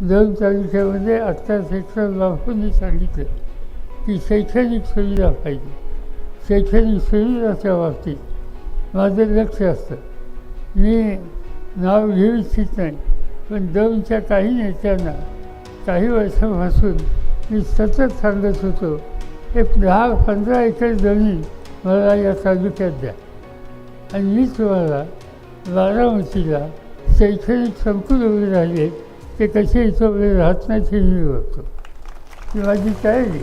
दोन तालुक्यामध्ये आत्ता सेक्टर बापूंनी सांगितलं की शैक्षणिक सुविधा पाहिजे. शैक्षणिक सुविधाच्या बाबतीत माझं लक्ष असतं. मी नाव घेऊ इच्छित नाही पण दोनच्या काही नेत्यांना काही वर्षापासून मी सतत सांगत होतो एक दहा पंधरा एकर जमीन मला या तालुक्यात द्या. आणि मी तुम्हाला बारामतीला शैक्षणिक संकुल उभे राहिले ते कसे इथं वेळ राहत नाही हे मी बघतो माझी तयारी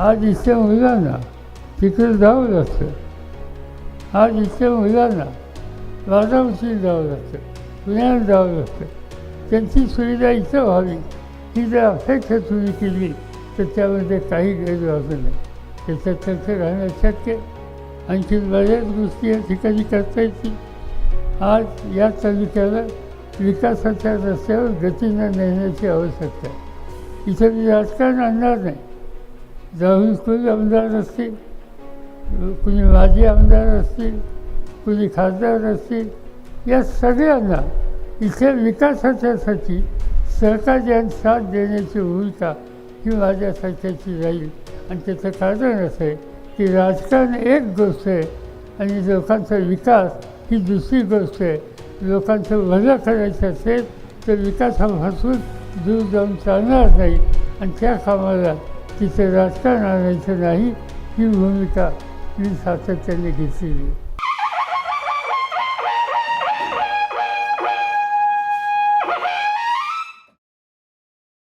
आज इथल्या मुलांना तिकडे जावं लागतं आज इथल्या मुलांना बारामतीला जावं लागतं पुण्याला जावं लागतं त्यांची सुविधा इथं व्हावी ही जर अपेक्षा तुम्ही केली तर त्यामध्ये काही गैरवाजू नाही. त्याच्यात त्यांचं राहणं शक्य आणखी बऱ्याच गोष्टी या ठिकाणी करता येतील. आज या तालुक्याला विकासाच्या रस्त्यावर गतीनं नेण्याची आवश्यकता आहे. इथं मी राजकारण आणणार नाही. राहुल कुल आमदार असतील कुणी माजी आमदार असतील कुणी खासदार असतील या सगळ्यांना इथे विकासाच्यासाठी सहकार्याने साथ देण्याची भूमिका ही माझ्यासारख्याची राहील. आणि त्याचं कारण असं आहे की राजकारण एक गोष्ट आहे आणि लोकांचा विकास ही दुसरी गोष्ट आहे. लोकांचं भलं करायचं असेल तर विकासापासून दूर जाऊन चालणार नाही. आणि त्या कामाला तिथे राजकारण आणायचं नाही ही भूमिका मी सातत्याने घेतलेली